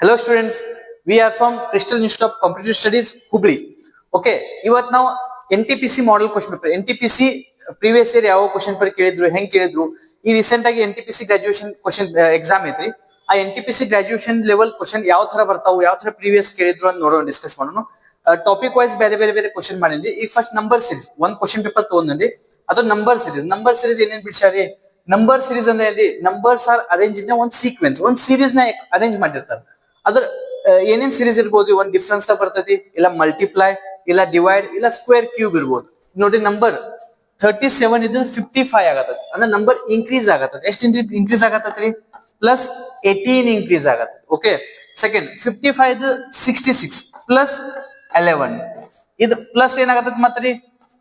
Hello students we are from Crystal Institute of Computer Studies Hubli okay ಇವತ್ತು ನಾವು N T P C model question paper N T P C previous year ಯಾವ question paper ಕೇಳಿದ್ರು, ಹೆಂಗ್ ಕೇಳಿದ್ರು, ಈ recent ಆಗಿ N T P C graduation question exam ಐತ್ರಿ. ಆ N T P C graduation level question ಯಾವ ತರ ಬರ್ತಾವು, ಯಾವ ತರ ಪ್ರೀವಿಯಸ್ ಕೇಳಿದ್ರು ಅಂತ ನೋಡೋಣ ಡಿಸ್ಕಸ್ ಮಾಡೋಣ. ಟಾಪಿಕ್ ವೈಸ್ ಬೇರೆ ಬೇರೆ ಬೇರೆ ಕ್ವಶನ್ ಮಾಡಿದ್ರಿ ಈ ಫಸ್ಟ್ ನಂಬರ್ ಸೀರೀಸ್ ಒಂದ್ ಕ್ವಶನ್ ಪೇಪರ್ ತಗೊಂಡ್ರಿ ಅದು ನಂಬರ್ ಸೀರೀಸ್ ನಂಬರ್ ಸೀರೀಸ್ ಏನೇನ್ ಬಿಡ್ಸಾರಿ ನಂಬರ್ ಸೀರೀಸ್ ಅಂದ್ರೆ ನಂಬರ್ಸ್ ಆರ್ ಅರೇಂಜ್ ಇನ್ ಒಂದ್ ಸೀಕ್ವೆನ್ಸ್ ಒಂದ್ ಸೀರೀಸ್ನ ಅರೇಂಜ್ ಮಾಡಿರ್ತಾರೆ. ಅದ್ರ ಏನೇನ್ ಸೀರೀಸ್ ಇರ್ಬೋದು, ಒಂದ್ ಡಿಫ್ರೆನ್ಸ್ ದಾಗ ಬರ್ತೈತಿ? ಇಲ್ಲ ಮಲ್ಟಿಪ್ಲೈ ಇಲ್ಲ ಡಿವೈಡ್ ಇಲ್ಲ ಸ್ಕ್ವೇರ್ ಕ್ಯೂಬ್ ಇರ್ಬೋದು. ನೋಡ್ರಿ ನಂಬರ್ ಥರ್ಟಿ ಸೆವೆನ್ ಇದ್ದು ಫಿಫ್ಟಿ ಫೈವ್ ಆಗತ್ತದ ಅಂದ್ರೆ ನಂಬರ್ ಇನ್ಕ್ರೀಸ್ ಆಗತ್ತದ ಎಷ್ಟು ಇನ್ಕ್ರೀಸ್ ಆಗತ್ತದ್ರಿ ಪ್ಲಸ್ ಏಟೀನ್ ಇನ್ಕ್ರೀಸ್ ಆಗತ್ತೆ ಓಕೆ ಸೆಕೆಂಡ್ ಫಿಫ್ಟಿ ಫೈವ್ ಇದು ಸಿಕ್ಸ್ಟಿ ಸಿಕ್ಸ್ ಪ್ಲಸ್ ಎಲೆವೆನ್ ಇದು ಪ್ಲಸ್ ಏನಾಗತ್ತದ ಮತ್ರಿ?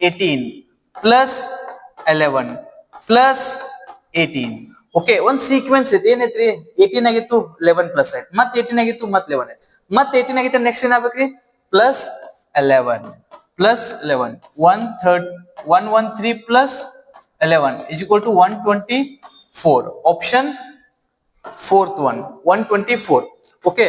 Eighteen plus eleven plus eighteen okay ಒಂದ್ ಸೀಕ್ವೆನ್ಸ್ ಐತಿ ಏನೈತ್ರಿ ಏಟೀನ್ ಆಗಿತ್ತು ಲೆವೆನ್ ಪ್ಲಸ್ ಆಯ್ತು ಮತ್ ಏಟೀನ್ ಆಗಿತ್ತು ಮತ್ ಲೆವೆನ್ ಆಯ್ತು. ಮತ್ ಏಟೀನ್ ಆಗಿತ್ತು next ಏನಾಗ್ಬೇಕ್ರಿ plus eleven plus eleven one third one one three plus eleven is equal to one twenty four option fourth one one twenty four okay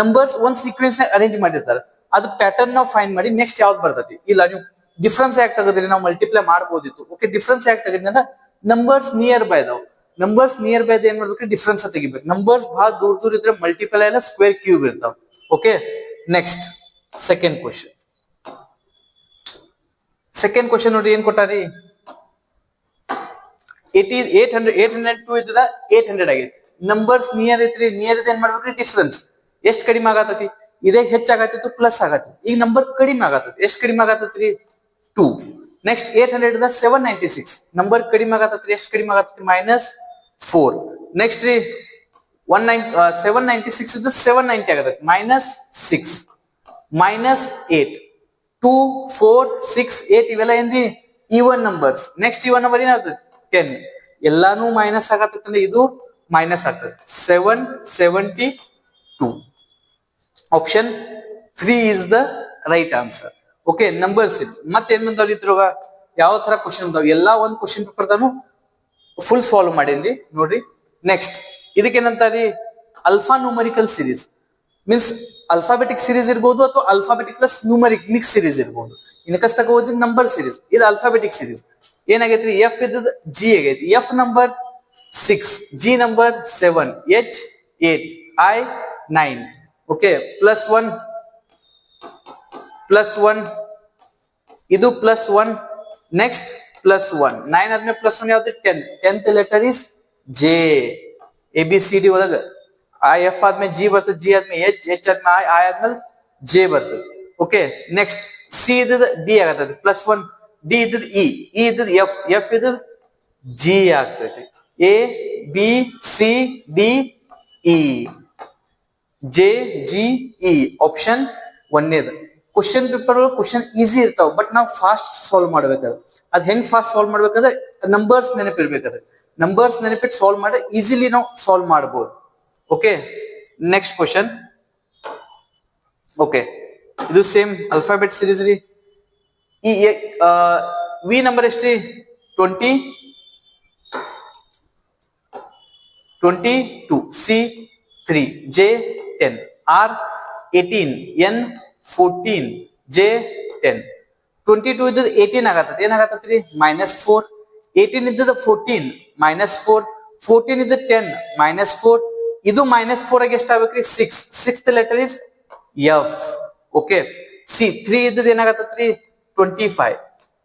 numbers ಒಂದ್ sequence ನಾಗ arrange ಮಾಡಿರ್ತಾರೆ. ಅದು pattern ನಾವು fine ಮಾಡಿ next ಯಾವ್ದು ಬರ್ತೈತಿ? ಇಲ್ಲ, ನೀವು ಡಿಫ್ರೆನ್ಸ್ ಯಾಕೆ ತೆಗೆದ್ರಿ? ನಾವು ಮಲ್ಟಿಪ್ಲೈ ಮಾಡ್ಬೋದಿತ್ತು. ಓಕೆ ಡಿಫ್ರೆನ್ಸ್ ಯಾಕೆ ತೆಗೆದ್ರಿ ಅಂದ್ರೆ ನಂಬರ್ಸ್ ನಿಯರ್ ಬೈ ಅದಾವ. ನಂಬರ್ಸ್ ನಿಯರ್ ಬೈ ಏನ್ ಮಾಡ್ಬೇಕು? ಡಿಫ್ರೆನ್ಸ್ ತೆಗಿಬೇಕು. ನಂಬರ್ಸ್ ಬಹಳ ದೂರ ದೂರ ಇದ್ರೆ ಮಲ್ಟಿಪ್ಲೈ ಎಲ್ಲ ಸ್ಕ್ವೇರ್ ಕ್ಯೂಬ್ ಇರ್ತಾವ. Okay next second question second question ನೋಡ್ರಿ ಏನ್ ಕೊಟ್ಟಾರಿ? Eighty eight hundred eight hundred two ಇದ್ದದ eight hundred ಆಗೈತಿ. ನಂಬರ್ಸ್ ನಿಯರ್ ಐತ್ರಿ ನಿಯರ್ ಏನ್ ಮಾಡ್ಬೇಕ್ರಿ? ಡಿಫ್ರೆನ್ಸ್ ಎಷ್ಟ್ ಕಡಿಮೆ ಆಗತೈತಿ? ಇದೇ ಹೆಚ್ಚಾಗತ್ತಿತ್ತು ಪ್ಲಸ್ ಆಗತ್ತೈತಿ ಈಗ ನಂಬರ್ ಕಡಿಮೆ ಆಗತ್ತೈತಿ ಎಷ್ಟ್ ಕಡಿಮೆ ಆಗತ್ತೈತ್ರಿ two next eight hundred seven ninety six number ಕಡಿಮೆ ಆಗತ್ತೈತ್ರಿ ಎಷ್ಟ್ ಕಡಿಮೆ ಆಗತ್ತೈತಿ ಮೈನಸ್ ಫೋರ್ ನೆಕ್ಸ್ಟ್ ರೀ one nine seven ninety six ಇದ್ದ ಸೆವೆನ್ ನೈಂಟಿ ಆಗತ್ತೆ. Minus six minus eight two four six eight ಇವೆಲ್ಲ ಏನ್ರಿ? Even numbers next even number ಏನಾಗ್ತದೆ? ಟೆನ್ ಎಲ್ಲಾನು ಮೈನಸ್ ಆಗತ್ತಂದ್ರೆ ಇದು ಮೈನಸ್ ಆಗ್ತದೆ. Seven seventy two option three is the right answer okay numbers ಇದು ಮತ್ತೇನ್ ಬಂದವ್ರಿ ಇದ್ರೊಳಗ? ಯಾವ ತರ ಕ್ವಶನ್ ಬಂದಾವ? ಎಲ್ಲಾ ಒಂದ್ ಕ್ವಶನ್ ಪೇಪರ್ ಫುಲ್ ಸಾಲ್ವ್ ಮಾಡೇನ್ರಿ ನೋಡ್ರಿ. Next ಇದಕ್ಕೇನಂತಾರಿ? Alpha numerical series means alphabetic series ಇರ್ಬೋದು ಅಥವಾ alphabetic plus numeric mix series ಇರ್ಬೋದು. ಇನ್ಕಸ್ ಓದಿದ್ ನಂಬರ್ ಸೀರೀಸ್ ಇದು ಅಲ್ಫಾಬೆಟಿಕ್ ಸೀರೀಸ್ ಏನಾಗೈತ್ರಿ? ಎಫ್ ಇದ್ದದ ಜಿ ಆಗೈತಿ F number six G number seven H eight I nine okay plus one plus one ಇದು plus one next plus one nine ಆದ್ಮೇಲೆ plus one ಯಾವ್ದು? Ten tenth letter is J A B C D ಒಳಗ. I F ಆದ್ಮೇಲೆ G ಬರ್ತದೆ. G ಆದ್ಮೇಲೆ H H ಆದ್ಮೇಲೆ I I ಆದ್ಮೇಲೆ J ಬರ್ತದೆ. ಓಕೆ ನೆಕ್ಸ್ಟ್ ಸಿ ಇದ್ದದ ಡಿ ಆಗತ್ತದ. ಪ್ಲಸ್ ಒನ್ ಡಿ ಇದ್ದದ ಇ ಇ ಇದ್ದದ ಎಫ್ ಎಫ್ ಇದ್ದದ ಜಿ ಆಗ್ತೈತಿ. A B C D E J G E option ಒಂದೇದು. Question paper question easy ಇರ್ತಾವ ಬಟ್ ನಾವು ಫಾಸ್ಟ್ ಸಾಲ್ವ್ ಮಾಡ್ಬೇಕಾದ್ರೆ. ಅದ್ ಹೆಂಗ್ ಫಾಸ್ಟ್ ಸಾಲ್ವ್ ಮಾಡ್ಬೇಕಂದ್ರೆ ನಂಬರ್ಸ್ ನೆನಪಿರ್ಬೇಕಾದ್ರೆ. ನಂಬರ್ಸ್ ನೆನಪಿಟ್ಟು ಸಾಲ್ವ್ ಮಾಡಿ ಈಸಿಲಿ ನಾವು ಸಾಲ್ವ್ ಮಾಡ್ಬೋದು. ಓಕೆ ನೆಕ್ಸ್ಟ್ ಕ್ವಶನ್ ಓಕೆ ಇದು ಸೇಮ್ ಅಲ್ಫಾಬೆಟ್ ಸಿರೀಸ್ ರೀ. ಈ ವಿ ನಂಬರ್ ಎಷ್ಟ್ರಿ? Twenty twenty two C three J ten R eighteen N fourteen J ten twenty two ಇದ್ದದ eighteen ಆಗತ್ತದ ಏನಾಗತ್ತದ್ರಿ ಮೈನಸ್ ಫೋರ್ ಏಟೀನ್ ಇದ್ದದ ಫೋರ್ಟೀನ್ ಮೈನಸ್ ಫೋರ್ ಫೋರ್ಟೀನ್ ಇದ್ದ ten minus four ಇದು minus four ಆಗಿ ಎಷ್ಟಾಗ್ಬೇಕ್ರಿ six six letter is F okay C three ಇದ್ದದ ಏನಾಗತ್ತದ್ರಿ twenty five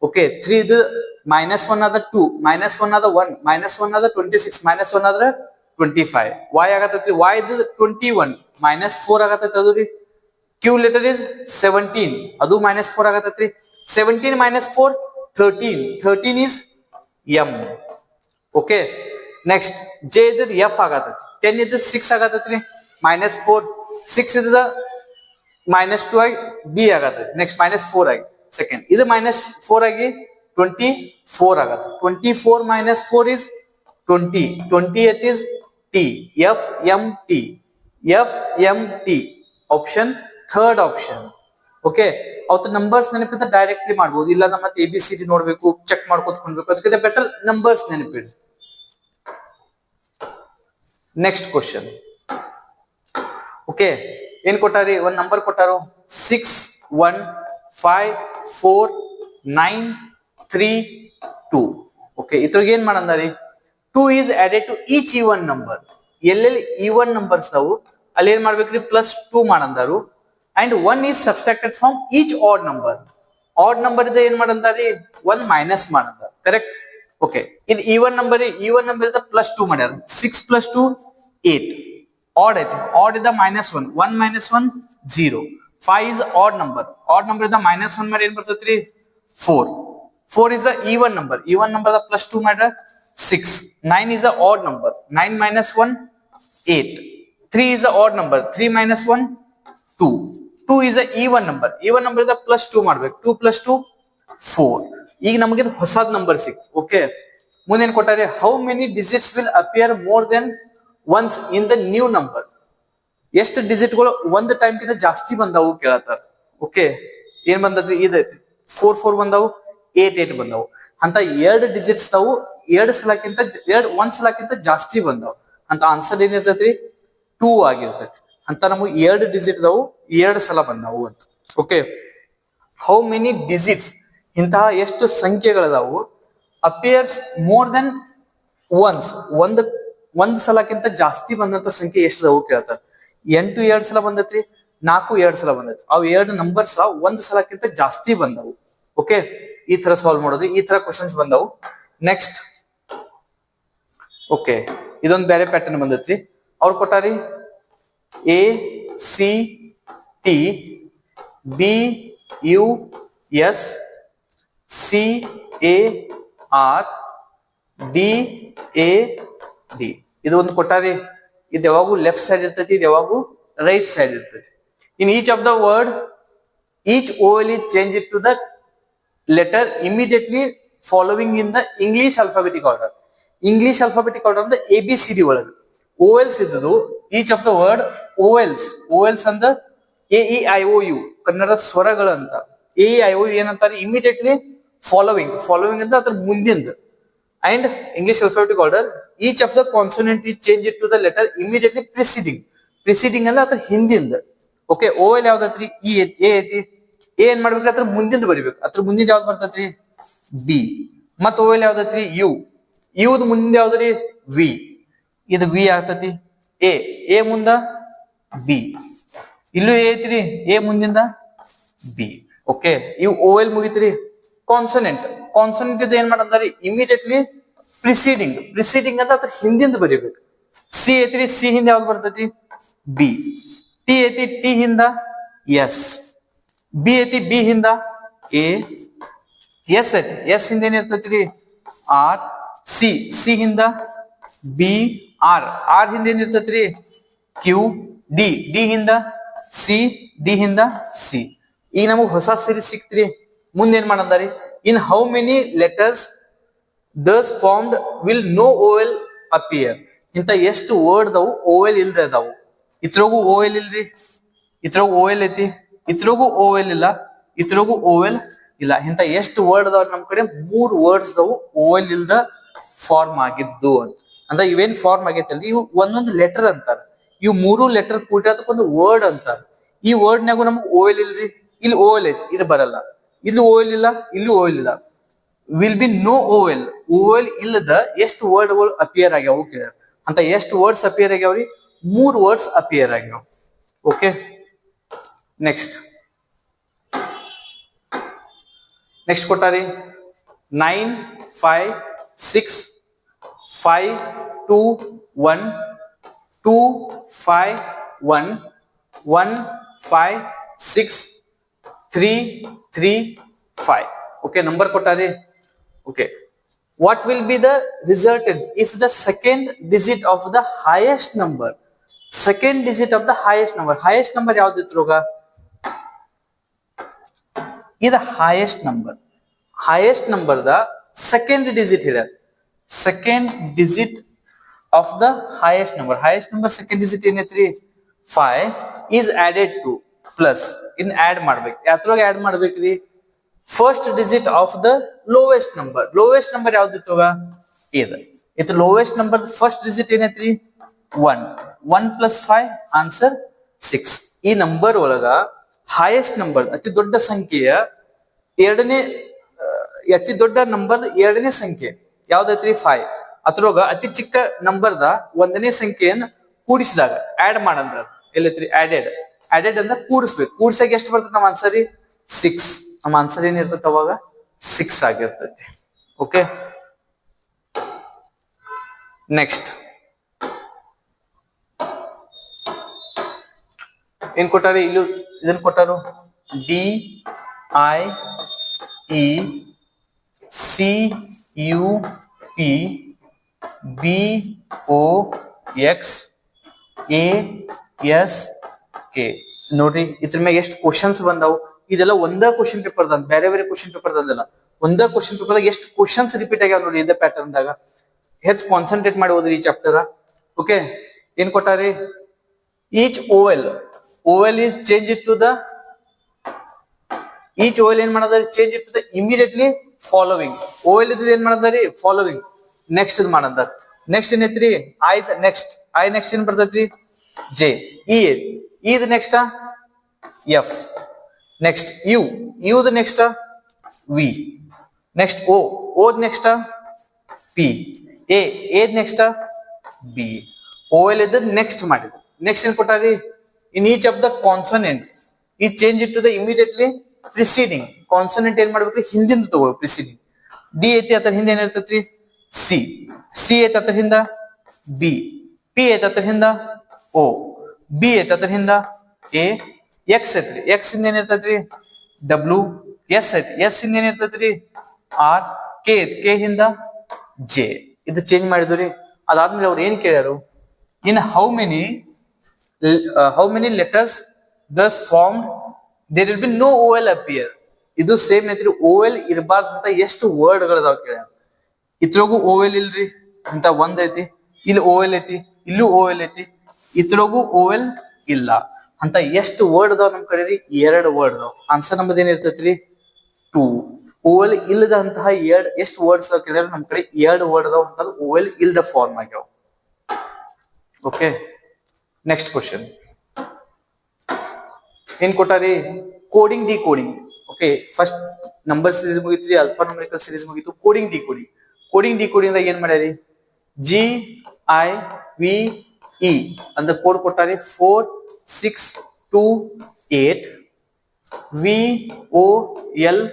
okay three ಇದ್ದ minus one ಆದ two minus one ಆದ ಒನ್ ಮೈನಸ್ ಒನ್ ಆದ twenty six minus one ಆದ್ರ twenty five Y ಆಗತ್ತೈತ್ರಿ Y ಇದ್ದದ ಟ್ವೆಂಟಿ ಒನ್ ಮೈನಸ್ ಫೋರ್ ಆಗತ್ತೈತಿ ರೀ? ಕ್ಯೂ ಲೆಟರ್ ಇಸ್ ಸೆವೆಂಟೀನ್ ಅದು minus four ಆಗತ್ತೈತ್ರಿ seventeen minus four thirteen thirteen is M okay next J ಇದ್ದದ F ಆಗತ್ತೈತಿ ten ಇದ್ದದ್ six ಆಗತ್ತೈತ್ರಿ minus four six ಇದ್ದದ ಮೈನಸ್ ಟು ಆಗಿ ಬಿ ಆಗತ್ತೈತಿ ನೆಕ್ಸ್ಟ್ ಮೈನಸ್ ಫೋರ್ ಆಗಿ. ಸೆಕೆಂಡ್ ಇದು ಮೈನಸ್ ಫೋರ್ ಆಗಿ ಟ್ವೆಂಟಿ ಫೋರ್ ಆಗತ್ತೆ. Twenty four minus four is twenty twentieth is T F M T F M T option third option okay ಅವತ್ತು numbers ನೆನಪಿದ್ರೆ directly ಮಾಡ್ಬೋದು. ಇಲ್ಲ ನಮ್ಮ ಎ ಬಿ ಸಿ ಡಿ ನೋಡ್ಬೇಕು ಚೆಕ್ ಮಾಡ್ಕೊತ್ಕೊಂಡ್ಬೇಕು ಅದಕ್ಕಿಂತ ಬೆಟರ್ ನಂಬರ್ಸ್ ನೆನಪಿಡ್ರಿ ನೆಕ್ಸ್ಟ್ ಕ್ವಶನ್ ಓಕೆ ಏನ್ ಕೊಟ್ಟಾರಿ? ಒಂದ್ number ಕೊಟ್ಟಾರು? Six one five four nine three two okay ಇದ್ರಾಗ ಏನ್ ಮಾಡಂದಾರಿ? Two is added to each even number ಎಲ್ಲೆಲ್ಲಿ ಇವನ್ ನಂಬರ್ಸ್ ಅವು ಅಲ್ಲಿ ಏನ್ ಮಾಡ್ಬೇಕ್ರಿ? Plus two ಮಾಡಂದಾರು. And one is subtracted from each odd number odd number ಇದೆ ಏನ್ ಮಾಡಂದಾರಿ? ಒನ್ ಮೈನಸ್ ಮಾಡಂದಾರ. ಕರೆಕ್ಟ್ ಓಕೆ ಇದು ಈವನ್ ನಂಬರ್ ಈವನ್ ನಂಬರ್ ಇದ ಪ್ಲಸ್ ಟೂ ಮಾಡ್ಯಾರ. Six plus two eight odd ಐತಿ. ಆಡ್ ಇದ್ದ minus one one minus one zero five is odd number odd number ಇದ್ದ ಮೈನಸ್ ಒನ್ ಮಾಡಿ ಏನ್ ಬರ್ತೈತ್ರಿ? Four four is a even number even number plus two ಮಾಡ್ಯಾರ six nine is a odd number nine minus one eight three is a odd number three minus one two two is a even number even number ಇಂದ plus two ಮಾಡ್ಬೇಕು. Two plus two four ಈಗ ನಮಗೆ ಇದು ಹೊಸದ್ number ಸಿಕ್ okay ಮುಂದೇನ್ ಕೊಟ್ಟಾರೆ? How many digits will appear more than once in the new number ಎಷ್ಟು ಡಿಜಿಟ್ಗಳು ಒಂದ್ ಟೈಮ್ ಕಿಂತ ಜಾಸ್ತಿ ಬಂದವು ಕೇಳತ್ತಾರ. ಓಕೆ ಏನ್ ಬಂದದ್ರಿ ಇದೈತಿ ಫೋರ್ ಫೋರ್ ಬಂದವು. ಏಟ್ ಏಟ್ ಬಂದವು. ಅಂತ ಎರಡು ಡಿಜಿಟ್ಸ್ ತಾವು ಎರಡು ಸಲಕ್ಕಿಂತ ಎರಡ್, ಒಂದ್ ಸಲಕ್ಕಿಂತ ಜಾಸ್ತಿ ಬಂದವು. ಅಂತ ಆನ್ಸರ್ ಏನಿರ್ತೈತ್ರಿ? ಟೂ ಆಗಿರ್ತೈತಿ ಅಂತ ನಮಗೆ ಎರಡು ಡಿಜಿಟ್ ಅದಾವು ಎರಡು ಸಲ ಬಂದವು ಅಂತ. ಓಕೆ ಹೌ ಮೆನಿ ಡಿಜಿಟ್ಸ್ ಇಂತಹ ಎಷ್ಟು ಸಂಖ್ಯೆಗಳದಾವು? ಅಪಿಯರ್ಸ್ ಮೋರ್ ದೆನ್ ಒನ್ಸ್ ಒಂದ್ ಒಂದ್ ಸಲಕ್ಕಿಂತ ಜಾಸ್ತಿ ಬಂದಂತ ಸಂಖ್ಯೆ ಎಷ್ಟು ಕೇಳ್ತಾರೆ ಎಂಟು ಎರಡ್ ಸಲ ಬಂದೈತ್ರಿ, ನಾಲ್ಕು ಎರಡ್ ಸಲ ಬಂದೈತಿ ಅವು ಎರಡು ನಂಬರ್ಸ್ ಒಂದ್ ಸಲಕ್ಕಿಂತ ಜಾಸ್ತಿ ಬಂದವು. ಓಕೆ ಈ ತರ ಸಾಲ್ವ್ ಮಾಡೋದು, ಈ ತರ ಕ್ವಶನ್ಸ್ ಬಂದವು. ನೆಕ್ಸ್ಟ್ ಓಕೆ ಇದೊಂದು ಬೇರೆ ಪ್ಯಾಟರ್ನ್ ಬಂದೈತ್ರಿ. ಅವ್ರು ಕೊಟ್ಟಾರಿ? A C T B U S C A R D A D ಇದು ಒಂದು ಕೊಟ್ಟಾರಿ ಇದು ಯಾವಾಗೂ ಲೆಫ್ಟ್ ಸೈಡ್ ಇರ್ತೈತಿ, ಇದು ಯಾವಾಗೂ ರೈಟ್ ಸೈಡ್ ಇರ್ತೈತಿ. In each of the word each vowel change it to the letter immediately following in the English alphabetic order English alphabetic order the A B C D ಒಳಗೆ. Vowels ಇದ್ದದು each of the word vowels vowels ಅಂದ A E I O U Kannada ಸ್ವರಗಳು ಅಂತ. A E I O U ಏನಂತಾರೆ? Immediately following following ಅಂತ ಅದ್ರ ಮುಂದಿಂದ. And English alphabetic order each of the consonant ಈ change it to the letter immediately preceding. Preceding ಅಂದ್ರೆ ಅದ್ರ ಹಿಂದಿಂದ. ಓಕೆ ಓ ಎಲ್ ಯಾವ್ದೈತ್ರಿ? ಇ ಎ ಐತಿ ಎ ಏನ್ ಮಾಡ್ಬೇಕು? ಅದ್ರ ಮುಂದಿಂದ ಬರಿಬೇಕು. ಅದ್ರ ಮುಂದಿಂದ ಯಾವ್ದು ಬರ್ತೈತ್ರಿ? ಬಿ ಮತ್ತೆ ಓ ಎಲ್ ಯಾವ್ದೈತ್ರಿ? ಯು ಯುದ್ ಮುಂದಿಂದ ಯಾವ್ದ್ರಿ ವಿ ಇದು ವಿ ಆಗ್ತೈತಿ. ಎ ಎ ಮುಂದ ಬಿ ಇಲ್ಲೂ ಎ ಐತ್ರಿ ಎ ಮುಂದಿಂದ ಬಿ ಓಕೆ ಇವು ಓ ಎಲ್ ಮುಗಿತ್ರಿ. ಕಾನ್ಸನೆಂಟ್ ಕಾನ್ಸನೆಂಟ್ ಇದು ಏನ್ ಮಾಡಂತಾರಿ ಇಮಿಡಿಯೇಟ್ಲಿ ಪ್ರಿಸೀಡಿಂಗ್ ಪ್ರಿಸೀಡಿಂಗ್ ಅಂತ ಅದ್ರ ಹಿಂದಿಂದ ಬರಿಬೇಕು. ಸಿ ಐತ್ರಿ ಸಿ ಹಿಂದೆ ಯಾವ್ದು ಬರ್ತೈತಿ? ಬಿ ಟಿ ಐತಿ ಟಿ ಹಿಂದ ಎಸ್ ಬಿ ಐತಿ ಬಿ ಹಿಂದ ಎ ಎಸ್ ಐತಿ ಎಸ್ ಹಿಂದೆ ಏನಿರ್ತೈತಿ ಆರ್ ಸಿ ಸಿ ಹಿಂದ ಬಿ ಆರ್. ಆರ್ ಹಿಂದೆ ಏನಿರ್ತೈತ್ರಿ? Q, D. ಡಿ ಹಿಂದ ಸಿ, ಡಿ ಹಿಂದ ಸಿ. ಈಗ ನಮಗ್ ಹೊಸ ಸಿರೀಸ್ ಸಿಕ್ತ್ರಿ. ಮುಂದೇನ್ ಮಾಡಂದಾರಿ? In how many letters thus formed will no vowel appear ಇಂತ ಎಷ್ಟು ವರ್ಡ್ ಅದಾವು ಓವೆಲ್ ಇಲ್ದ ಅದಾವು. ಇತ್ರಗೂ ಓವೆಲ್ ಇಲ್ರಿ? ಇತ್ರಗೂ ಓ ಎಲ್ ಐತಿ? ಇತ್ರಗೂ ಓವೆಲ್ ಇಲ್ಲ? ಇದ್ರಾಗೂ ಓವೆಲ್ ಇಲ್ಲ. ಇಂತ ಎಷ್ಟು ವರ್ಡ್ ಅದಾವ ನಮ್ ಕಡೆ? ಮೂರು ವರ್ಡ್ಸ್ ಅದಾವು ಓವೆಲ್ ಇಲ್ದ ಫಾರ್ಮ್ ಆಗಿದ್ದು ಅಂತ. ಅಂದ್ರೆ ಇವೇನ್ ಫಾರ್ಮ್ ಆಗೈತಲ್ಲ ಇವು ಒಂದೊಂದು ಲೆಟರ್ ಅಂತಾರ. ಇವು ಮೂರು ಲೆಟರ್ ಕೂಡಿರೋದಕ್ಕೊಂದು ವರ್ಡ್ ಅಂತಾರ. ಈ ವರ್ಡ್ ನಾಗು ನಮ್ಗೆ ಓವೆಲ್ ಇಲ್ರಿ? ಇಲ್ಲಿ ಓವೆಲ್ ಐತಿ, ಇದು ಬರಲ್ಲ. ಇಲ್ಲಿ ಓವೆಲ್ ಇಲ್ಲ, ಇಲ್ಲಿ ಓವೆಲ್ ಇಲ್ಲ. Will be no vowel vowel ಇಲ್ಲದ ಎಷ್ಟು ವರ್ಡ್ಗಳು ಅಪಿಯರ್ ಆಗ್ಯಾವ ಕೇಳ್ಯಾರ. ಅಂತ ಎಷ್ಟು ವರ್ಡ್ಸ್ ಅಪಿಯರ್ ಆಗ್ಯಾವ್ರಿ ಮೂರು ವರ್ಡ್ಸ್ ಅಪಿಯರ್ ಆಗ್ಯಾವ. Okay next next Kottari? Nine five six five two one two five one one five six three three five okay number Kottari okay what will be the resultant if the second digit of the highest number second digit of the highest number highest number ಯಾವ್ದಿತ್ರೋಗ ಇದು highest number highest number the second digit here second digit of the highest number highest number second digit ಏನೈತ್ರಿ? Five is added to plus in add ಮಾಡ್ಬೇಕು. ಯಾತ್ರೊಳಗೆ add ಮಾಡ್ಬೇಕ್ರಿ? First digit of the lowest number lowest number ಯಾವ್ದಿತ್ತು ಇದು. ಇದು lowest number first digit ಏನೈತ್ರಿ? One one plus five answer six ಈ number ಒಳಗ highest number ಅತಿ ದೊಡ್ಡ ಸಂಖ್ಯೆಯ ಎರಡನೇ ಅತಿ ದೊಡ್ಡ ನಂಬರ್ ಎರಡನೇ ಸಂಖ್ಯೆ. ಯಾವ್ದೈತ್ರಿ ಫೈವ್ ಅದ್ರೊಳಗ ಅತಿ ಚಿಕ್ಕ ನಂಬರ್ದ ಒಂದನೇ ಸಂಖ್ಯೆಯನ್ನ ಕೂಡಿಸಿದಾಗ ಆಡ್ ಮಾಡಂದ್ರ ಎಲ್ಲೈತ್ರಿ? ಆಡೆಡ್ ಆಡೆಡ್ ಅಂದ್ರೆ ಕೂಡಿಸ್ಬೇಕು. ಕೂಡಿಸಾಗ ಎಷ್ಟು ಬರ್ತದೆ ನಮ್ಮ ಆನ್ಸರ್ ಸಿಕ್ಸ್ ನಮ್ಮ ಆನ್ಸರ್ ಏನಿರ್ತೈತೆ ಅವಾಗ? ಸಿಕ್ಸ್ ಆಗಿರ್ತೈತಿ. ಓಕೆ ನೆಕ್ಸ್ಟ್ ಏನ್ ಕೊಟ್ಟಾರ? ಇಲ್ಲೂ ಇದನ್ ಕೊಟ್ಟಾರು? D I E C U, P, B O X, A, S, K. ನೋಡ್ರಿ, ಇದ್ರ ಮ್ಯಾಗ ಎಷ್ಟು ಕ್ವಶನ್ಸ್ ಬಂದಾವು? ಇದೆಲ್ಲ ಒಂದ ಕ್ವಶನ್ ಪೇಪರ್ ದಂದ, ಬೇರೆ ಬೇರೆ ಕ್ವಶನ್ ಪೇಪರ್ ದಂದಲ್ಲ ಒಂದ ಕ್ವಶನ್ ಪೇಪರ್ ಎಷ್ಟು ಕ್ವಶನ್ಸ್ ರಿಪೀಟ್ ಆಗ್ಯಾವ ನೋಡಿ ಇದೇ ಪ್ಯಾಟರ್ನ್ ದಾಗ. ಹೆಚ್ಚು ಕಾನ್ಸಂಟ್ರೇಟ್ ಮಾಡಿ ಓದ್ರಿ ಈ ಚಾಪ್ಟರ್ ಓಕೆ ಏನ್ ಕೊಟ್ಟಾರಿ? Each vowel vowel is change it to the, each vowel ಏನ್ ಮಾಡದ? Change it to the immediately following O ಇಲ್ಲದ ಏನ್ ರೀ? ಫಾಲೋವಿಂಗ್ ನೆಕ್ಸ್ಟ್ ಇದು ಮಾಡದ ನೆಕ್ಸ್ಟ್ ಏನೈತ್ರಿ ಐ ನೆಕ್ಸ್ಟ್ ಐ ನೆಕ್ಸ್ಟ್ ಏನ್ ಬರ್ತೈತ್ರಿ ಜೆ ಇ ಇದ್ ನೆಕ್ಸ್ಟ್ ಎಫ್ ನೆಕ್ಸ್ಟ್ ಯು ಯುದ್ ನೆಕ್ಸ್ಟ್ ವಿ ನೆಕ್ಸ್ಟ್ ಓ ಓದ್ ನೆಕ್ಸ್ಟ್ ಪಿ ಎ ಏದ್ ನೆಕ್ಸ್ಟ್ ಬಿ ಓ ಎಲ್ ಇದ್ದದ್ ನೆಕ್ಸ್ಟ್ ಮಾಡಿದ್ರು ನೆಕ್ಸ್ಟ್ ಏನ್ ಕೊಟ್ಟಾರಿ? In each of the consonant ಈ change it to the immediately preceding consonant ಏನ್ ಮಾಡ್ಬೇಕ್ರಿ? ಹಿಂದಿಂದ ತಗೋ ಪ್ರಿಸೀಡಿಂಗ್ ಡಿ ಐತಿ ಅದ್ರ ಹಿಂದೆ ಏನಿರ್ತೈತ್ರಿ? ಸಿ ಸಿ ಐತಿ ಅದ್ರ ಹಿಂದ ಬಿ ಪಿ ಐತಿ ಅದ್ರ ಹಿಂದ ಓ ಬಿ ಐತಿ ಅದ್ರ ಹಿಂದ ಎ ಎಕ್ಸ್ ಐತ್ರಿ. ಎಕ್ಸ್ ಇಂದ ಏನಿರ್ತೈತ್ರಿ ಡಬ್ಲ್ಯೂ ಎಸ್ ಐತಿ ಎಸ್ ಇಂದ ಏನಿರ್ತೈತ್ರಿ ಆರ್ ಕೆ ಐತಿ ಕೆ ಹಿಂದ ಜೆ ಇದು ಚೇಂಜ್ ಮಾಡಿದ್ರಿ. ಅದಾದ್ಮೇಲೆ ಅವ್ರು ಏನ್ ಕೇಳ್ಯಾರು? In how many how many letters thus form there will be no O L appear ಇದು ಸೇಮ್ ಐತ್ರಿ ಓ ಎಲ್ ಇರಬಾರ್ದಂತ ಎಷ್ಟು ವರ್ಡ್ ಗಳದಾವ ಕೇಳ ಇತ್ರಗೂ ಓ ಎಲ್ ಇಲ್ರಿ? ಅಂತ ಒಂದ್ ಐತಿ, ಇಲ್ಲಿ ಓ ಎಲ್ ಐತಿ, ಇಲ್ಲೂ ಓ ಎಲ್ ಐತಿ, ಇತ್ರಗೂ ಓ ಎಲ್ ಇಲ್ಲ. ಅಂತ ಎಷ್ಟು ವರ್ಡ್ ಅದಾವ ನಮ್ ಕಡೆ ರೀ ಎರಡು ವರ್ಡ್ ಅದಾವ ಆನ್ಸರ್ ನಮ್ಮದ್ ಏನಿರ್ತೈತ್ರಿ ಟೂ ಓವೆಲ್ ಇಲ್ಲದಂತಹ ಎರಡ್, ಎಷ್ಟು ವರ್ಡ್ಸ್ ಕೇಳಿದ್ರೆ ನಮ್ ಕಡೆ ಎರಡು ವರ್ಡ್ ಅದಾವ ಅಂತ ಓವೆಲ್ ಇಲ್ದ ಫಾರ್ಮ್ ಆಗ್ಯಾವ. ಓಕೆ ನೆಕ್ಸ್ಟ್ ಕ್ವಶನ್ ಏನ್ ಕೊಟ್ಟಾರಿ? Coding decoding okay first number series ಮುಗಿತ್ರಿ alphanumerical series ಮುಗಿತು coding decoding coding decoding ಏನ್ ಮಾಡ್ಯಾರಿ? ಜಿ ಐ ವಿ ಇ ಅಂತ ಕೋಡ್ ಕೊಟ್ಟಾರಿ four six two eight V O L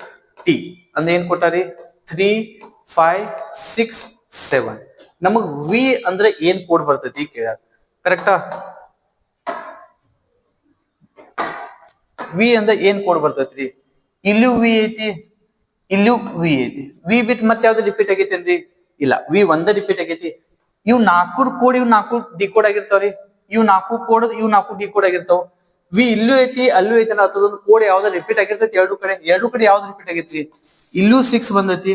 T ಅಂದ್ರೆ ಏನ್ ಕೊಟ್ಟಾರಿ? Three five six seven ನಮಗ್ V ಅಂದ್ರೆ ಏನ್ ಕೋಡ್ ಬರ್ತೈತಿ ಕೇಳ ಕರೆಕ್ಟಾ ವಿ ಅಂದ ಏನ್ ಕೋಡ್ ಬರ್ತೈತ್ರಿ? ಇಲ್ಲೂ ವಿ ಐತಿ, ಇಲ್ಲೂ ವಿ ಐತಿ. ವಿ ಬಿಟ್ ಮತ್ತೆ ಯಾವ್ದು ರಿಪೀಟ್ ಆಗೈತೇನ್ರಿ? ಇಲ್ಲ, ವಿ ಒಂದ ರಿಪೀಟ್ ಆಗೈತಿ. ಇವ್ ನಾಲ್ಕು ಕೋಡ್ ಇವ್ ನಾಲ್ಕು ಡಿಕೋಡ್ ಆಗಿರ್ತಾವ್ರಿ. ಇವ್ ನಾಲ್ಕು ಕೋಡ್ ಇವ್ ನಾಲ್ಕು ಡಿಕೋಡ್ ಆಗಿರ್ತಾವ. ವಿ ಇಲ್ಲೂ ಐತಿ, ಅಲ್ಲೂ ಐತಿ ಅದೊಂದು ಕೋಡ್ ಯಾವ್ದು ರಿಪೀಟ್ ಆಗಿರ್ತೈತಿ? ಎರಡು ಕಡೆ ಎರಡು ಕಡೆ ಯಾವ್ದು ರಿಪೀಟ್ ಆಗೈತ್ರಿ? ಇಲ್ಲೂ ಸಿಕ್ಸ್ ಬಂದೈತಿ,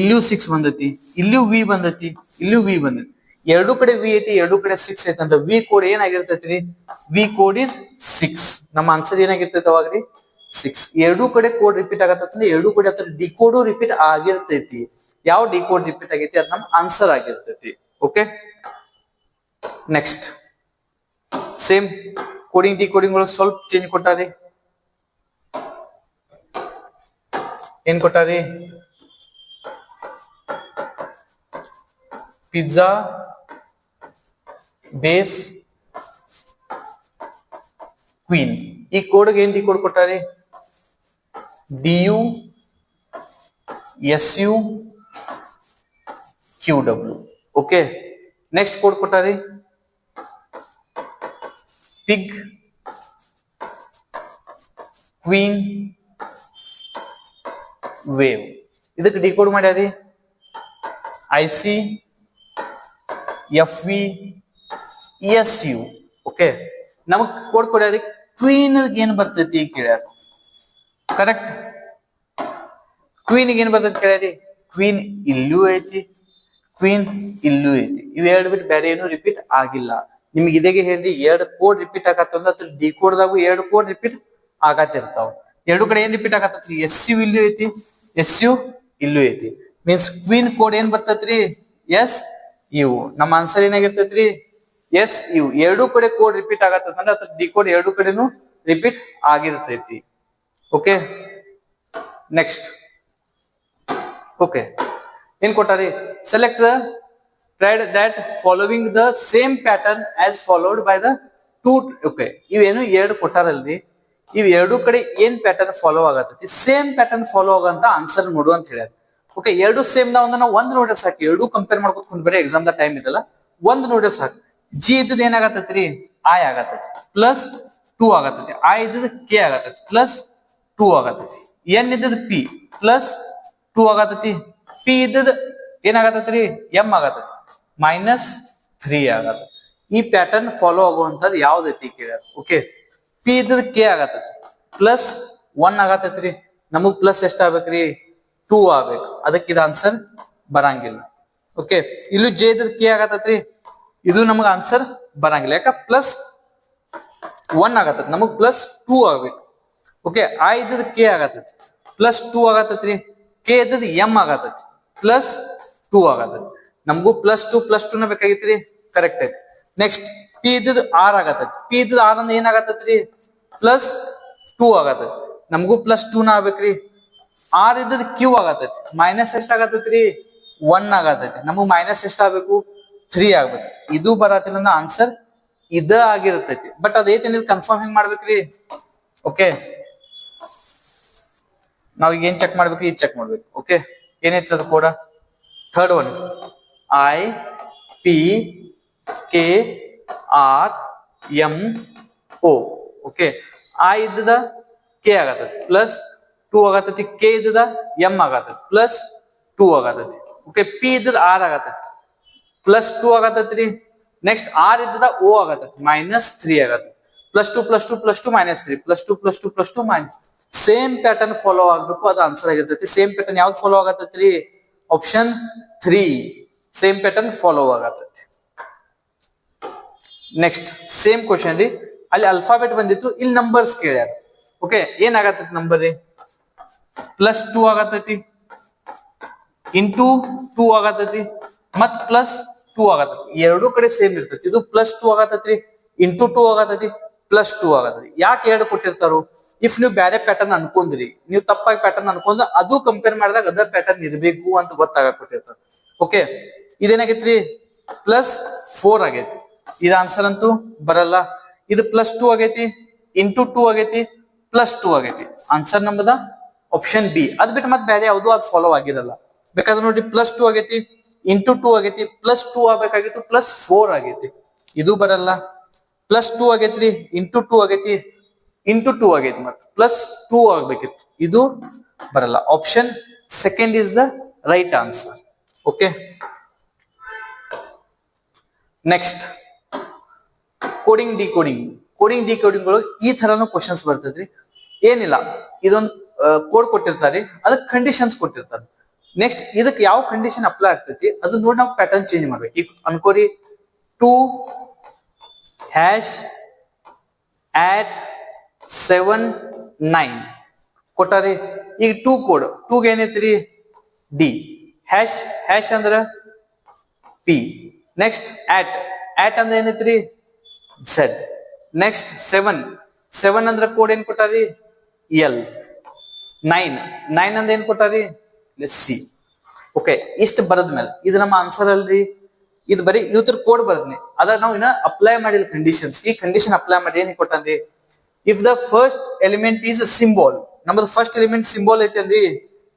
ಇಲ್ಲೂ ಸಿಕ್ಸ್ ಬಂದೈತಿ, ಇಲ್ಲೂ ವಿ ಬಂದೈತಿ, ಇಲ್ಲೂ ವಿ ಬಂದೈತಿ. ಎರಡು ಕಡೆ ವಿ ಐತಿ, ಎರಡು ಕಡೆ ಸಿಕ್ಸ್ ಐತಿ ಅಂದ್ರೆ ವಿ ಕೋಡ್ ಏನಾಗಿರ್ತೈತ್ರಿ? ವಿ ಕೋಡ್ ಇಸ್ ಸಿಕ್ಸ್ ನಮ್ಮ ಆನ್ಸರ್ ಏನಾಗಿರ್ತೈತಿ ಅವಾಗ್ರಿ? ಸಿಕ್ಸ್ ಎರಡು ಕಡೆ ಕೋಡ್ ರಿಪೀಟ್ ಆಗತ್ತಂದ್ರೆ ಎರಡು ಕಡೆ ಆತರ ಡಿ ಕೋಡು ರಿಪೀಟ್ ಆಗಿರ್ತೈತಿ. ಯಾವ ಡಿಕೋಡ್ ರಿಪೀಟ್ ಆಗೈತಿ ಅದ್ ನಮ್ ಆನ್ಸರ್ ಆಗಿರ್ತೈತಿ. Okay next same coding decoding ಒಳಗೆ ಸ್ವಲ್ಪ ಚೇಂಜ್ ಕೊಟ್ಟಾರಿ. ಏನ್ ಕೊಟ್ಟಾರಿ? ಪಿಜ್ಜಾ ಬೇಸ್ ಕ್ವೀನ್ ಈ ಕೋಡ್ಗೆ ಏನ್ ಡಿಕೋಡ್ ಕೊಟ್ಟಾರಿ? D U S U Q W okay next code ಕೊಟ್ಟಾರಿ? ಪಿಗ್ ಕ್ವೀನ್ ವೇವ್ ಇದಕ್ಕೆ decode ಮಾಡ್ಯಾರಿ? I C F V S U okay ನಮಗ್ ಕೋಡ್ ಕೊಡ್ಯಾರಿ ಕ್ವೀನ್ ಏನ್ ಬರ್ತೈತಿ ಕೇಳ್ಯಾರ. ಕರೆಕ್ಟ್ ಕ್ವೀನ್ ಏನ್ ಬರ್ತೈತಿ ಕೇಳ್ಯಾರಿ? ಕ್ವೀನ್ ಇಲ್ಲೂ ಐತಿ ಕ್ವೀನ್ ಇಲ್ಲೂ ಐತಿ. ಇವ್ ಎರಡು ಬಿಟ್ಟು ಬೇರೆ ಏನು ರಿಪೀಟ್ ಆಗಿಲ್ಲ. ನಿಮ್ಗೆ ಇದೇಗೆ ಹೇಳಿ ಎರಡು ಕೋಡ್ ರಿಪೀಟ್ ಆಗತ್ತಂದ್ರ ಅದ್ರ ಡಿ ಕೋಡ್ದಾಗು ಎರಡು ಕೋಡ್ ರಿಪೀಟ್ ಆಗತ್ತಿರ್ತಾವ. ಎರಡು ಕಡೆ ಏನ್ ರಿಪೀಟ್ ಆಗತ್ತತ್ರಿ? ಎಸ್ ಯು ಇಲ್ಲೂ ಐತಿ. ಎಸ್ ಯು ಇಲ್ಲೂ ಐತಿ. ಮೀನ್ಸ್ ಕ್ವೀನ್ ಕೋಡ್ ಏನ್ ಬರ್ತೈತ್ರಿ? ಎಸ್ ಯು ನಮ್ಮ ಆನ್ಸರ್ ಏನಾಗಿರ್ತೈತ್ರಿ? ಎಸ್ ಯು ಎರಡೂ ಕಡೆ ಕೋಡ್ ರಿಪೀಟ್ ಆಗತ್ತಂದ್ರೆ ಡಿ ಕೋಡ್ ಎರಡೂ ಕಡೆನು ರಿಪೀಟ್ ಆಗಿರ್ತೈತಿ. ಓಕೆ ನೆಕ್ಸ್ಟ್ ಓಕೆ ಏನ್ ಕೊಟ್ಟಾರಿ? Select the triad that following the same pattern as followed by the two okay ಇವೇನು ಎರಡು ಕೊಟ್ಟಾರಲ್ರಿ? ಇವ್ ಎರಡು ಕಡೆ ಏನ್ ಪ್ಯಾಟರ್ನ್ ಫಾಲೋ ಆಗತ್ತೈತಿ ಸೇಮ್ ಪ್ಯಾಟರ್ನ್ ಫಾಲೋ ಆಗಂತ ಆನ್ಸರ್ ನೋಡು ಅಂತ ಹೇಳ್ಯಾರ. ಓಕೆ ಎರಡು ಸೇಮ್ ನಾವು ಒಂದ್ ನೋಡ್ರೆ ಸಾಕು. ಎರಡು ಕಂಪೇರ್ ಮಾಡ್ಕೊತ ಕುಂದ್ಬೇಡಿ ಎಕ್ಸಾಮ್ ದ ಟೈಮ್ ಇದಲ್ಲ ಒಂದ್ ನೋಡ್ರೆ ಸಾಕು. ಜಿ ಇದ್ದದ್ ಏನಾಗತ್ತೈತ್ರಿ? ಐ ಆಗತ್ತೈತಿ ಪ್ಲಸ್ ಟೂ ಆಗತ್ತೈತಿ ಐ ಇದ್ದದ ಕೆ ಆಗತ್ತೈತಿ ಪ್ಲಸ್ ಟೂ ಆಗತ್ತೈತಿ ಎನ್ ಇದ್ದದ ಪಿ ಪ್ಲಸ್ ಟೂ ಆಗತೈತಿ ಪಿ ಇದ್ದದ ಏನಾಗತೈತ್ರಿ ಎಂ ಆಗತೈತಿ ಮೈನಸ್ ತ್ರೀ ಆಗತ್ತ ಈ ಪ್ಯಾಟರ್ನ್ ಫಾಲೋ ಆಗುವಂತದ್ ಯಾವ್ದೈತಿ ಕೇಳ ಓಕೆ ಪಿ ಇದ್ದದ ಕೆ ಆಗತ್ತೈತಿ ಪ್ಲಸ್ ಒನ್ ಆಗತೈತ್ರಿ ನಮಗ್ ಪ್ಲಸ್ ಎಷ್ಟು ಆಗ್ಬೇಕ್ರಿ? ಟೂ ಆಗ್ಬೇಕು. ಅದಕ್ಕೆ ಆನ್ಸರ್ ಬರಂಗಿಲ್ಲ. ಓಕೆ ಇಲ್ಲೂ ಜೆ ಇದ್ದದ ಕೆ ಆಗತೈತ್ರಿ ಇದು ನಮಗೆ ಆನ್ಸರ್ ಬರಂಗಿಲ್ಲ. ಯಾಕ? ಪ್ಲಸ್ ಒನ್ ಆಗತ್ತ ನಮಗ್ ಪ್ಲಸ್ ಟೂ ಆಗ್ಬೇಕು. ಓಕೆ ಆ ಇದ್ದದ ಕೆ ಆಗತೈತಿ ಪ್ಲಸ್ ಟೂ ಆಗತೈತ್ರಿ ಕೆ ಇದ್ದದ ಎಂ ಆಗತೈತಿ ಪ್ಲಸ್ ಟೂ ಆಗತೈತಿ ನಮಗೂ ಪ್ಲಸ್ ಟೂ ಪ್ಲಸ್ ಟೂನ ಬೇಕಾಗಿತ್ರಿ? ಕರೆಕ್ಟ್ ಐತಿ. ನೆಕ್ಸ್ಟ್ ಪಿ ಇದ್ದದ ಆರ್ ಆಗತೈತಿ ಪಿ ಇದ್ದದ ಆರ್ ಅಂದ್ರೆ ಏನಾಗತೈತ್ರಿ ಪ್ಲಸ್ ಟೂ ಆಗತೈತಿ ನಮಗೂ ಪ್ಲಸ್ ಟೂನ ಆಗ್ಬೇಕ್ರಿ? ಆರ್ ಇದ್ದದ ಕ್ಯೂ ಆಗತೈತಿ ಮೈನಸ್ ಎಷ್ಟ್ ಆಗತೈತ್ರಿ ಒನ್ ಆಗತೈತಿ ನಮಗ್ ಮೈನಸ್ ಎಷ್ಟ್ ಆಗ್ಬೇಕು? ತ್ರೀ ಆಗ್ಬೇಕು. ಇದು ಬರತಿಲ್ಲ ಅಂದ್ರೆ ಆನ್ಸರ್ ಇದ ಆಗಿರ್ತೈತಿ. ಬಟ್ ಅದೇತೇನಿಲ್ಲ ಕನ್ಫರ್ಮ್ ಹೆಂಗ್ ಮಾಡ್ಬೇಕ್ರಿ? ಓಕೆ ನಾವ್ ಈಗ ಏನ್ ಚೆಕ್ ಮಾಡ್ಬೇಕು ಇದು ಚೆಕ್ ಮಾಡ್ಬೇಕು. ಓಕೆ ಏನೈತಿ ಅದು ಕೂಡ third one I P K R M O okay I ಇದ್ದದ K ಆಗತೈತಿ ಪ್ಲಸ್ ಟೂ ಆಗತೈತಿ ಕೆ ಇದ್ದದ ಎಂ ಆಗತೈತಿ ಪ್ಲಸ್ ಟೂ ಆಗತೈತಿ ಓಕೆ ಪಿ ಇದ್ದದ ಆರ್ ಆಗತೈತಿ ಪ್ಲಸ್ ಟೂ ಆಗತೈತ್ರಿ. ನೆಕ್ಸ್ಟ್ ಆರ್ ಇದ್ದದ ಓ ಆಗತೈತಿ ಮೈನಸ್ ತ್ರೀ ಆಗತ್ತೆ plus two plus two plus two minus three plus two plus two plus two minus same pattern follow ಆಗ್ಬೇಕು, ಅದು ಆನ್ಸರ್ ಆಗಿರ್ತೈತಿ ಸೇಮ್ ಪ್ಯಾಟರ್ನ್ ಯಾವ್ದು follow ಆಗತ್ತೈತ್ರಿ option three same pattern follow ಆಗತ್ತೈತಿ next same question ರೀ. ಅಲ್ಲಿ alphabet ಬಂದಿತ್ತು, ಇಲ್ಲಿ numbers ಕೇಳ್ಯಾರ. Okay ಏನ್ ನಂಬರ್ ರೀ? ಪ್ಲಸ್ ಟೂ ಆಗತೈತಿ. ಇಂಟು ಟೂ ಆಗತೈತಿ. ಮತ್ ಪ್ಲಸ್ ಟೂ ಆಗತೈತಿ ಎರಡೂ ಕಡೆ ಸೇಮ್ ಇರ್ತೈತಿ. ಇದು ಪ್ಲಸ್ ಟೂ ಆಗತೈತ್ರಿ ಇಂಟು ಟೂ ಆಗತೈತಿ ಪ್ಲಸ್ ಟೂ ಆಗತೈತಿ ಯಾಕೆ ಎರಡು ಕೊಟ್ಟಿರ್ತಾರೋ? ಇಫ್ ನೀವು ಬೇರೆ ಪ್ಯಾಟರ್ನ್ ಅನ್ಕೊಂಡ್ರಿ, ನೀವು ತಪ್ಪಾಗಿ ಪ್ಯಾಟರ್ನ್ ಅನ್ಕೊಂಡ್ರೆ ಅದು ಕಂಪೇರ್ ಮಾಡಿದಾಗ ಅದರ್ ಪ್ಯಾಟರ್ನ್ ಇರಬೇಕು ಅಂತ ಗೊತ್ತಾಗ ಕೊಟ್ಟಿರ್ತಾರೆ. ಓಕೆ ಇದೇನಾಗೈತ್ರಿ? ಪ್ಲಸ್ ಫೋರ್ ಆಗೈತಿ. ಇದು ಆನ್ಸರ್ ಅಂತೂ ಬರಲ್ಲ. ಇದು ಪ್ಲಸ್ ಟೂ ಆಗೈತಿ. ಇಂಟು ಟೂ ಆಗೈತಿ. ಪ್ಲಸ್ ಟೂ ಆಗೈತಿ. ಆನ್ಸರ್ ನಮ್ಮದ ಆಪ್ಷನ್ ಬಿ ಅದ್ ಬಿಟ್ಟು ಮತ್ತೆ ಬೇರೆ ಯಾವುದು ಅದು ಫಾಲೋ ಆಗಿರಲ್ಲ. ಬೇಕಾದ್ರೆ ನೋಡಿ ಪ್ಲಸ್ ಟೂ ಆಗೈತಿ. ಇಂಟು ಟೂ ಆಗೈತಿ ಪ್ಲಸ್ ಟೂ ಆಗ್ಬೇಕಾಗಿತ್ತು ಪ್ಲಸ್ ಫೋರ್ ಆಗೈತಿ. ಇದು ಬರಲ್ಲ. ಪ್ಲಸ್ ಟೂ ಆಗೈತ್ರಿ ಇಂಟು ಟೂ ಆಗೈತಿ ಇಂಟು ಟೂ ಆಗೈತಿ ಮತ್ತೆ ಪ್ಲಸ್ ಟೂ ಆಗ್ಬೇಕಿತ್ತು. ಇದು ಬರಲ್ಲ. Option second is the right answer okay next coding decoding coding decoding ಒಳಗೆ ಈ ತರನು ಕ್ವಶನ್ಸ್ ಬರ್ತೈತ್ರಿ ಏನಿಲ್ಲ. ಇದೊಂದು ಕೋಡ್ ಕೊಟ್ಟಿರ್ತಾರೆ. ಅದಕ್ಕೆ ಕಂಡೀಷನ್ಸ್ ಕೊಟ್ಟಿರ್ತಾರೆ. ನೆಕ್ಸ್ಟ್ ಇದಕ್ಕೆ ಯಾವ ಕಂಡೀಷನ್ ಅಪ್ಲೈ ಆಗ್ತೈತಿ? ಅದು ನೋಡಿ ನಾವು ಪ್ಯಾಟರ್ನ್ ಚೇಂಜ್ ಮಾಡ್ಬೇಕು. ಈಗ ಅನ್ಕೋರಿ two hash at seven nine ಕೊಟ್ಟಾರಿ? ಈಗ ಟೂ ಕೋಡ್ ಟೂಗೆ ಏನೈತ್ರಿ? ಡಿ ಹ್ಯಾಶ್ ಹ್ಯಾಶ್ ಅಂದ್ರ ಪಿ ನೆಕ್ಸ್ಟ್ ಆಟ್ ಆಟ್ ಅಂದ್ರೆ ಏನೈತ್ರಿ? ಝೆಡ್ ನೆಕ್ಸ್ಟ್ ಸೆವೆನ್ ಸೆವೆನ್ ಅಂದ್ರ ಕೋಡ್ ಏನ್ ಕೊಟ್ಟಾರಿ? ಎಲ್ ನೈನ್ ನೈನ್ ಅಂದ್ರೆ ಏನ್ ಕೊಟ್ಟಾರಿ? ಸಿ ಓಕೆ ಇಷ್ಟು ಬರದ್ಮೇಲೆ ಇದು ನಮ್ಮ ಆನ್ಸರ್ ಅಲ್ರಿ? ಇದು ಬರೀ ಇವತ್ತರ ಕೋಡ್ ಬರದ್ನಿ. ಅದ ನಾವು ಇನ್ನ ಅಪ್ಲೈ ಮಾಡಿಲ್ಲ ಕಂಡೀಷನ್ಸ್ ಈ ಕಂಡೀಷನ್ ಅಪ್ಲೈ ಮಾಡಿ ಏನ್ ಕೊಟ್ಟಾನ್ರಿ if the first element is symbol ನಮ್ದು ಫಸ್ಟ್ ಎಲಿಮೆಂಟ್ ಸಿಂಬಲ್ ಐತಿ ಅಂದ್ರಿ?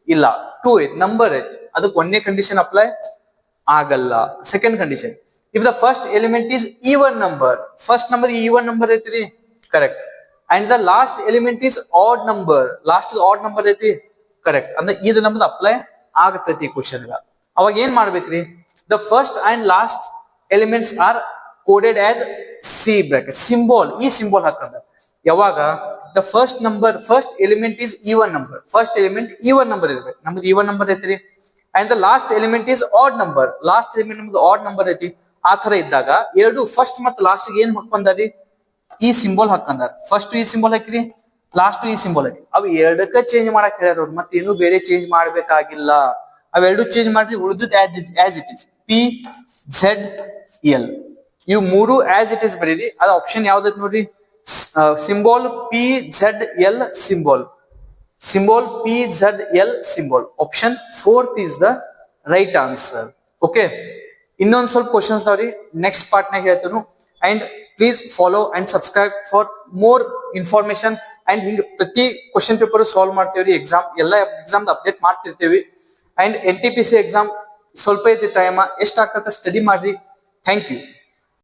ಇಲ್ಲ. ಟೂ ಐತಿ. ನಂಬರ್ ಐತಿ. ಅದಕ್ಕೆ ಒಂದೇ ಕಂಡೀಷನ್ ಅಪ್ಲೈ ಆಗಲ್ಲ. Second condition if the first element is even number first number even number ಐತ್ರಿ? Correct and the last element is odd number last odd number ಐತಿ? ಕರೆಕ್ಟ್ ಅಂದ್ರೆ ಇದು ನಮ್ದು ಅಪ್ಲೈ ಆಗತೈತಿ ಕ್ವಶನ್ ಅವಾಗ ಏನ್ ಮಾಡ್ಬೇಕ್ರಿ? The first and last elements are coded as see bracket symbol ಈ ಸಿಂಬಲ್ ಹಾಕಂದ ಯಾವಾಗ? The first number first element is even number first element even number ಇರ್ಬೇಕು. ನಮ್ದು ಈವನ್ ನಂಬರ್ ಐತ್ರಿ. And the last element is odd number last element ನಮ್ದು odd number ಐತಿ. ಆ ತರ ಇದ್ದಾಗ ಎರಡು ಫಸ್ಟ್ ಮತ್ತೆ ಲಾಸ್ಟ್ ಏನ್ ಹಾಕೊಂಡಾರಿ ಈ ಸಿಂಬಲ್ ಹಾಕಂದಾರ ಫಸ್ಟ್ ಈ ಸಿಂಬಲ್ ಹಾಕಿರಿ. ಲಾಸ್ಟ್ ಈ ಸಿಂಬಲ್ ಐತಿ ಅವ್ ಎರಡಕ್ಕ ಚೇಂಜ್ ಮಾಡಕ್ ಹೇಳ್ಯಾರ ಅವ್ರು. ಏನು ಬೇರೆ ಚೇಂಜ್ ಮಾಡ್ಬೇಕಾಗಿಲ್ಲ. ಅವೆರಡು ಚೇಂಜ್ ಮಾಡ್ರಿ ಉಳಿದದ್ as it is P Z L ಇವು ಮೂರು ಆಸ್ ಇಟ್ ಇಸ್ ಬರೀರಿ. ಅದ ಆಪ್ಷನ್ ಯಾವ್ದೈತಿ ನೋಡ್ರಿ? Symbol P Z L symbol symbol P Z L symbol option fourth is the right answer okay ಇನ್ನೊಂದ್ ಸ್ವಲ್ಪ ಕ್ವಶನ್ಸ್ ಅದಾವ್ರಿ. ನೆಕ್ಸ್ಟ್ ಪಾರ್ಟ್ ನಾಗ ಹೇಳ್ತೇನು. And please follow and subscribe for more information and ಹಿಂಗ್ ಪ್ರತಿ ಕ್ವಶನ್ ಪೇಪರ್ ಸಾಲ್ವ್ ಮಾಡ್ತೇವ್ರಿ exam ಎಲ್ಲ exam update ಮಾಡ್ತಿರ್ತೇವಿ and N T P C exam ಸ್ವಲ್ಪ ಐತಿ ಟೈಮ್ ಎಷ್ಟಾಗ್ತದ ಸ್ಟಡಿ ಮಾಡ್ರಿ. Thank you